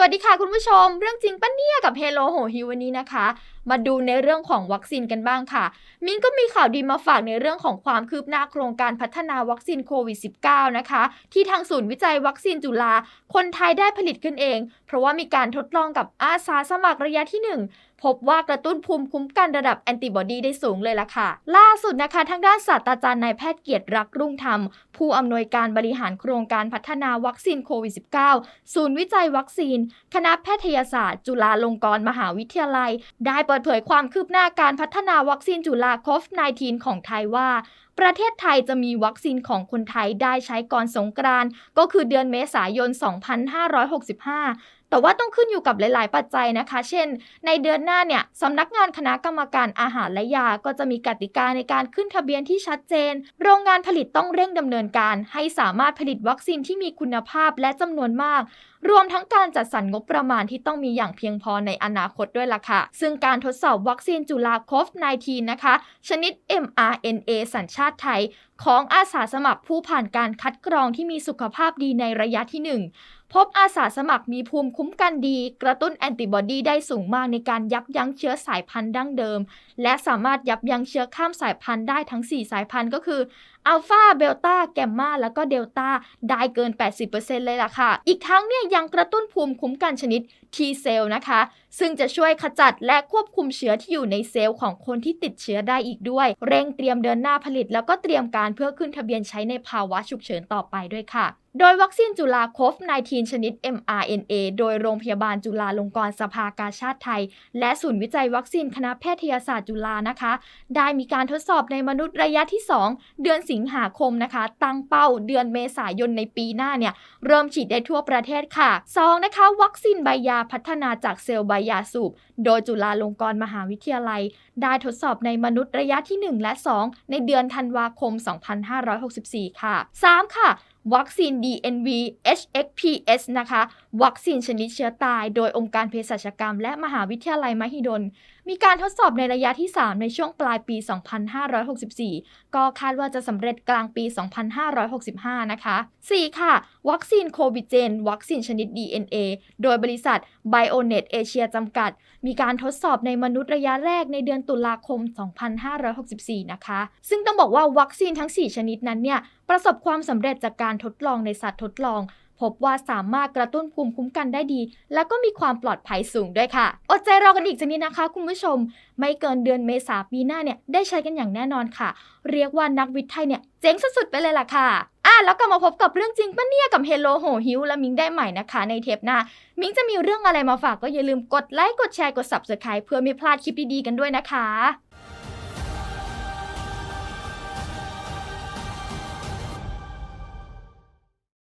วัสดีค่ะคุณผู้ชม เรื่องจริงปะเนี่ยกับเฮโลโหฮิววันนี้นะคะ มาดูในเรื่องของวัคซีนกันบ้างค่ะ มิ้นก็มีข่าวดีมาฝากในเรื่องของความคืบหน้าโครงการพัฒนาวัคซีนโควิด -19 นะคะ ที่ทางศูนย์วิจัยวัคซีนจุฬาคนไทยได้ผลิตขึ้นเอง เพราะว่ามีการทดลองกับอาสาสมัครระยะที่ 1 พบว่ากระตุ้นภูมิคุ้มกันระดับแอนติบอดีได้สูงเลยล่ะค่ะ ล่าสุดนะคะ ทางด้านศาสตราจารย์นายแพทย์เกียรติรักรุ่งธรรม ผู้อำนวยการบริหารโครงการพัฒนาวัคซีนโควิด -19 ศูนย์วิจัยวัคซีน คณะแพทยศาสตร์ จุฬาลงกรณ์มหาวิทยาลัย ได้เปิดเผยความคืบหน้าการพัฒนาวัคซีนจุฬาโคฟ 19 ของไทยว่าประเทศไทยจะมีวัคซีนของคนไทยได้ใช้ก่อนสงกรานก็คือเดือนเมษายน 2565 แต่ว่าต้องขึ้นอยู่กับหลาย ๆ ปัจจัยนะคะ เช่น ในเดือนหน้าเนี่ยสำนักงานคณะกรรมการอาหารและยา ก็จะมีกติกาในการขึ้นทะเบียนที่ชัดเจน โรงงานผลิตต้องเร่งดำเนินการ ให้สามารถผลิตวัคซีนที่มีคุณภาพและจำนวนมากรวมทั้งการจัดสรรงบประมาณที่ต้องมีอย่างเพียงพอในอนาคตด้วยล่ะค่ะ ซึ่งการทดสอบวัคซีนจุฬาโคฟ 19 นะคะ ชนิด mRNA สัญชาติไทย ของอาสาสมัครผู้ผ่านการคัดกรองที่มีสุขภาพดีในระยะที่ 1พบอาสาสมัครมีภูมิคุ้มกันดี กระตุ้นแอนติบอดีได้สูงมากในการยับยั้งเชื้อสายพันธุ์ดั้งเดิม และสามารถยับยั้งเชื้อข้ามสายพันธุ์ได้ทั้ง 4 สายพันธุ์ก็คืออัลฟาเบลต้าแกมมาแล้วก็เดลต้าได้เกิน 80%เลยล่ะค่ะ อีกทั้งเนี่ยยังกระตุ้นภูมิคุ้มกันชนิด T เซลล์นะคะ ซึ่งจะช่วยขจัดและควบคุมเชื้อที่อยู่ในเซลล์ของคนที่ติดเชื้อได้อีกด้วย เร่งเตรียมเดินหน้าผลิต แล้วก็เตรียมการเพื่อขึ้นทะเบียนใช้ในภาวะฉุกเฉินต่อไปด้วยค่ะ โดยวัคซีนจุฬาโคฟ 19 ชนิด mRNA โดยโรงพยาบาลจุฬาลงกรณ์สภากาชาติไทย และศูนย์วิจัยวัคซีนคณะแพทยศาสตร์จุฬานะคะ ได้มีการทดสอบในมนุษย์ระยะที่ 2 เดือนสิงหาคมนะคะ ตั้งเป้าเดือนเมษายนในปีหน้าเนี่ย เริ่มฉีดได้ทั่วประเทศค่ะ 2. นะคะ วัคซีนใบยาพัฒนาจากเซลล์ใบยาสูบ โดยจุฬาลงกรณ์มหาวิทยาลัย ได้ทดสอบในมนุษย์ระยะที่ 1 และ 2 ในเดือนธันวาคม 2564 ค่ะ 3. ค่ะ วัคซีน DNV HXPS นะคะ วัคซีนชนิดเชื้อตาย โดยองค์การเภสัชกรรม และมหาวิทยาลัยมหิดล มีการทดสอบในระยะที่ 3 ในช่วงปลายปี 2564 ก็คาดว่าจะสำเร็จกลางปี 2565 นะคะ 4. ค่ะ วัคซีนโควิดเจน วัคซีนชนิด DNA โดยบริษัท Bionet Asia จำกัด มีการทดสอบในมนุษย์ระยะแรกในเดือนตุลาคม 2564 นะคะ ซึ่งต้องบอกว่าวัคซีนทั้ง 4 ชนิดนั้นเนี่ยประสบความสำเร็จจากการทดลองในสัตว์ทดลอง พบว่าสามารถกระตุ้นภูมิคุ้มกันได้ดี แล้วก็มีความปลอดภัยสูงด้วยค่ะ อดใจรอกันอีกสักนิดนะคะ คุณผู้ชม ไม่เกินเดือนเมษาปีหน้าเนี่ยได้ใช้กันอย่างแน่นอนค่ะ เรียกว่านักวิทย์ไทยเนี่ยเจ๋งสุดๆไปเลยล่ะค่ะอะแล้วกลับมาพบกับเรื่องจริงปะเนี่ยกับเฮโลโหฮิวและมิงได้ใหม่นะคะ ในเทปหน้า มิงจะมีเรื่องอะไรมาฝากก็อย่าลืมกดไลค์กดแชร์กด subscribe เพื่อไม่พลาดคลิปดีๆกันด้วยนะคะ